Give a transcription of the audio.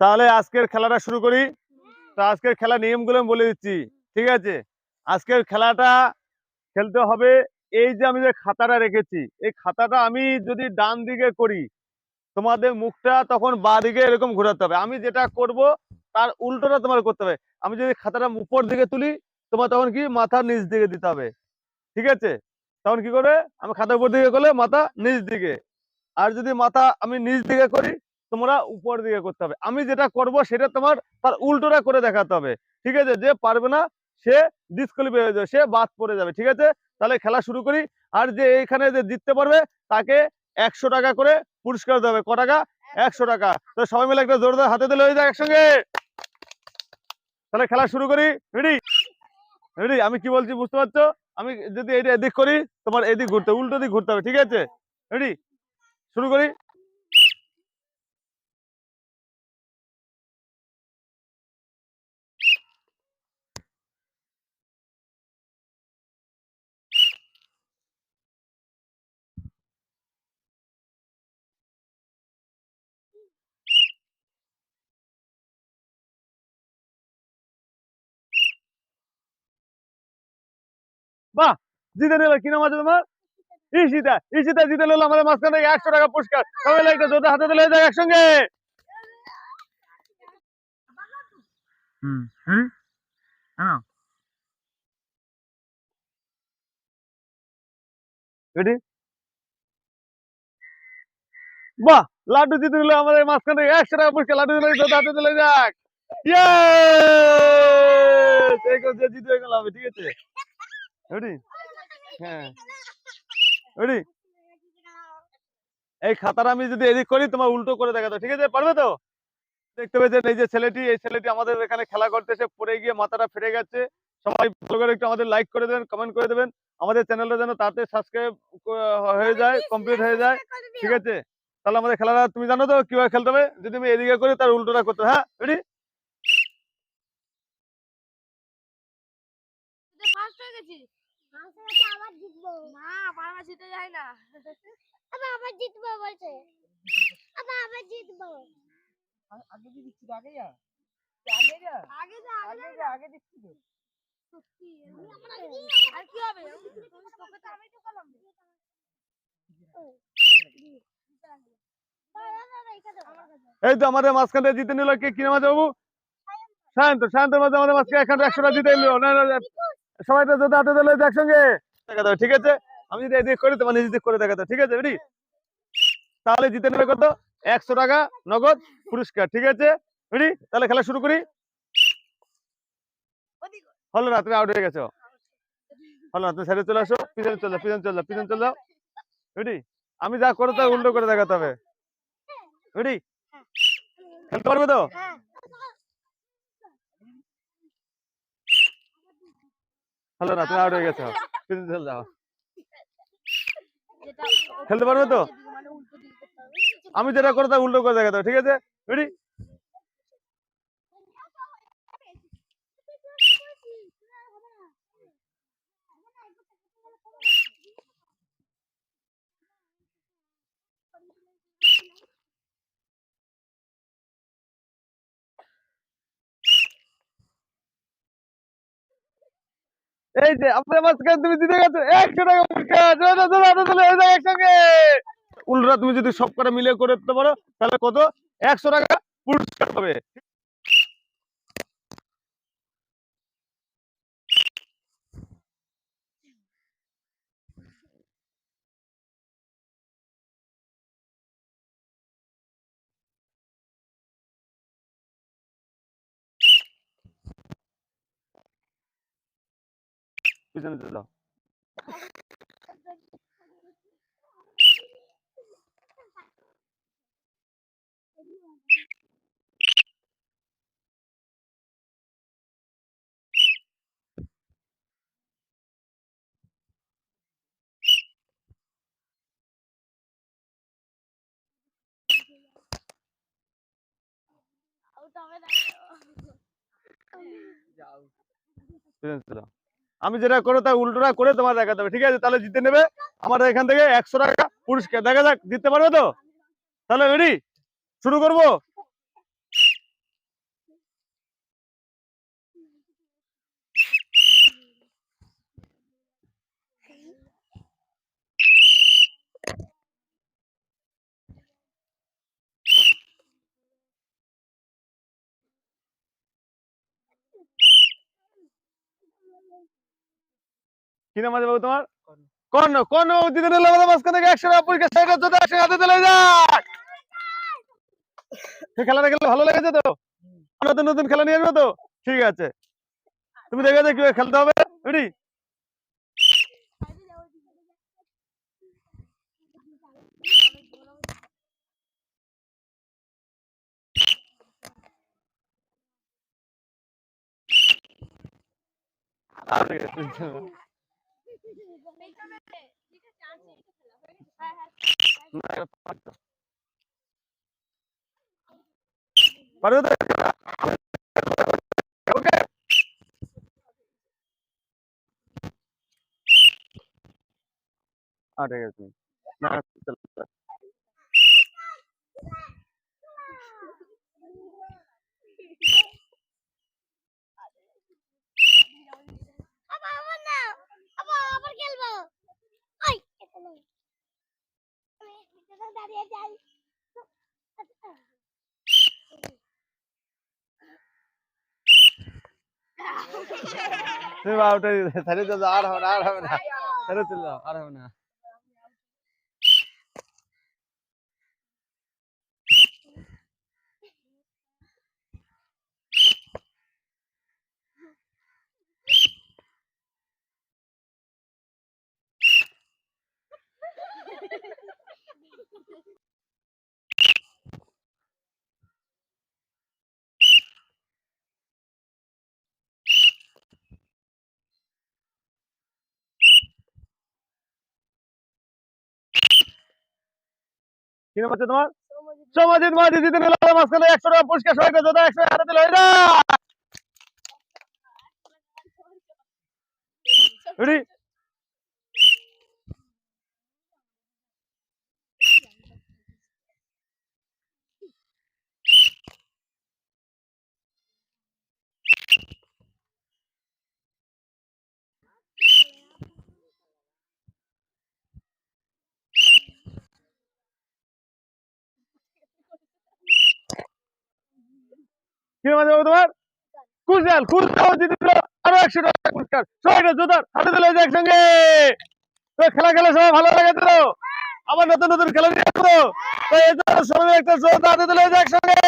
তাহলে আজকের খেলাটা শুরু করি। তো আজকের খেলা নিয়মগুলো আমি বলে দিচ্ছি, ঠিক আছে? আজকের খেলাটা খেলতে হবে এই যে আমি যে খাতাটা রেখেছি, এই খাতাটা আমি যদি ডান দিকে করি, তোমাদের মুখটা তখন বাঁ দিকে এরকম ঘোরাতে হবে। আমি যেটা করব, তার উল্টোটা তোমার করতে হবে। আমি যদি খাতাটা উপর দিকে তুলি, তোমার তখন কি মাথা নিচ দিকে দিতে হবে, ঠিক আছে? তখন কি করবে? আমি খাতা উপর দিকে করলে মাথা নিচ দিকে। আর যদি মাথা আমি নিচ দিকে করি তোমরা উপর দিকে করতে হবে। আমি যেটা করব সেটা তোমার তার উল্টোটা করে দেখাতে হবে। ঠিক আছে? যে পারবে না, সে ডিসকোয়ালিফাই হয়ে যাবে, সে বাদ পড়ে যাবে। ঠিক আছে? তাহলে খেলা শুরু করি। আর যে এইখানে যে জিততে পারবে, তাকে একশো টাকা করে পুরস্কার দেবে ক টাকা? একশো টাকা। তো সবাই মিলে একটা জোরদার হাতে দিলে হয়ে যায় একসঙ্গে। তাহলে খেলা শুরু করি। রেডি রেডি আমি কি বলছি বুঝতে পারছ? আমি যদি এইটা এদিক করি, তোমার এদিক ঘুরতে উল্টো দিক ঘুরতে হবে। ঠিক আছে? রেডি শুরু করি। জিতে নিল কি নাম আছে তোমার? ঈশিতা ঈশিতা জিতে নিল আমাদের মাঝখানে থেকে একশো টাকা পুরস্কার। সবাই একটা জোরদার হাতে দিলে যায় একসঙ্গে। হুম হুম হ্যাঁ রেডি বাহ লাড্ডু জিতে নিল আমাদের মাঝখানে থেকে একশো টাকা পুরস্কার। লাড্ডু দিলে জোরদার হাতে দিলে যাক Yes! এই করে যে জিতে গেল আমি ঠিক আছে? হ্যাঁ। এই খাতাটা আমি যদি এদিক করি তোমার উল্টো করে দেখাতো ঠিক আছে? পারবে তো? দেখতে পেয়েছেন এই যে ছেলেটি এই ছেলেটি আমাদের এখানে খেলা করতেছে পড়ে গিয়ে মাথাটা ফেটে গেছে। সবাই ভালো করে একটু আমাদের লাইক করে দেবেন কমেন্ট করে দেবেন। আমাদের চ্যানেলটা যেন তাতে সাবস্ক্রাইব হয়ে যায় কমপ্লিট হয়ে যায় ঠিক আছে? তাহলে আমাদের খেলাটা তুমি জানো তো কীভাবে খেলতে হবে? যদি আমি এদিকে করি তার উল্টোটা করতে হ্যাঁ? রেডি ফার্স্ট হয়ে গেছি। আবার জিতবো। না বারবার জিতে যায় না। আবার আবার জিতবো বলছে। আবার আবার জিতবো। আগে দিয়ে দিচ্ছি আগে যা। আগে যা। আগে যা আগে আগে যা। আগে দিচ্ছি তো। সত্যি আর কি হবে? তোকে তো আমি ঢুকালাম এই তো আমাদের মাঝখানে জিতে নিল কে? কি নাম আছে বাবু? শান্ত শান্তের মধ্যে আমাদের মাঝখানে এখানে একশোটা জিতে নিল। না, সবাই তো যদি হাতে দিলে একসঙ্গে। দেখাতে হবে, ঠিক আছে? আমি যদি এদিক করি তোমার নিজে করে দেখাতে হবে, ঠিক আছে রেডি তাহলে জিতে নেবে কত? একশো টাকা নগদ পুরস্কার ঠিক আছে? রেডি তাহলে খেলা শুরু করি। হলো না তুমি আউট হয়ে গেছো। হলো না তুমি সাইডে চলে আসো পিছনে চলে পিছনে চলে পিছনে চলে যাও। রেডি আমি যা করো তা উল্টো করে দেখাতে হবে। রেডি খেলতে পারবে তো? হলো না তুমি আউট হয়ে গেছো। পিছনে চলে যাও খেলতে পারবে তো? মানে আমি যেটা করে তা উল্টো করে দেখা ঠিক আছে? রেডি এই যে, আপনার মাঝখানে তুমি জিতে গেছো, একশো টাকা পুরস্কার। একসঙ্গে। উল্টা তুমি যদি সব কটা মিলে করে দিতে পারো, তাহলে কত? একশো টাকা পুরস্কার পাবে পিছনে চলে যাও আউট হবে না যাও পিছনে চলে যাও। আমি যেটা করো তা উল্টোটা করে তোমার দেখাতে হবে। ঠিক আছে? তাহলে জিতে নেবে আমাদের এখান থেকে একশো টাকা পুরস্কার। দেখা যাক, জিততে পারবে তো? তাহলে রেডি শুরু করব? কি নাম আছে বাবু তোমার? কর্ণ। কর্ণ দিতে নিলে আমাদের মাঝখান একশো পরীক্ষা সাইকেল চোদ্দ একশো হাতে চলে যাক। খেলাটা খেলে ভালো লেগেছে তো? নতুন নতুন খেলা নিয়ে আসব তো? ঠিক আছে। তুমি দেখে কীভাবে খেলতে হবে। পারবে তো ওকে আট ঠিক আছে না চল চল। আবার আবার না আবার আবার খেলব ওই এটা না আমি এটা দাঁড়িয়ে যাই তুমি বাউটা সাইডে চল যাও, আর হবে না আর হবে না সাইডে চলে আর হবে না। কি নাম আছে তোমার? সমাজিত মাঝে। জিতে নিল মাঝখানে একশো টাকা পুরস্কার সবাইকে যত একশো হাতে দিল রেডি কি আছে তোমার? কুশাল কুশাল জিতে আরও একশো টাকা পুরস্কার। সবাইটা জোতার হাতে দিল একসঙ্গে। তো খেলা খেলে সবাই ভালো লাগে তো? আবার নতুন নতুন খেলা নিয়ে আসব। একটা জোতার হাতে দিল একসঙ্গে।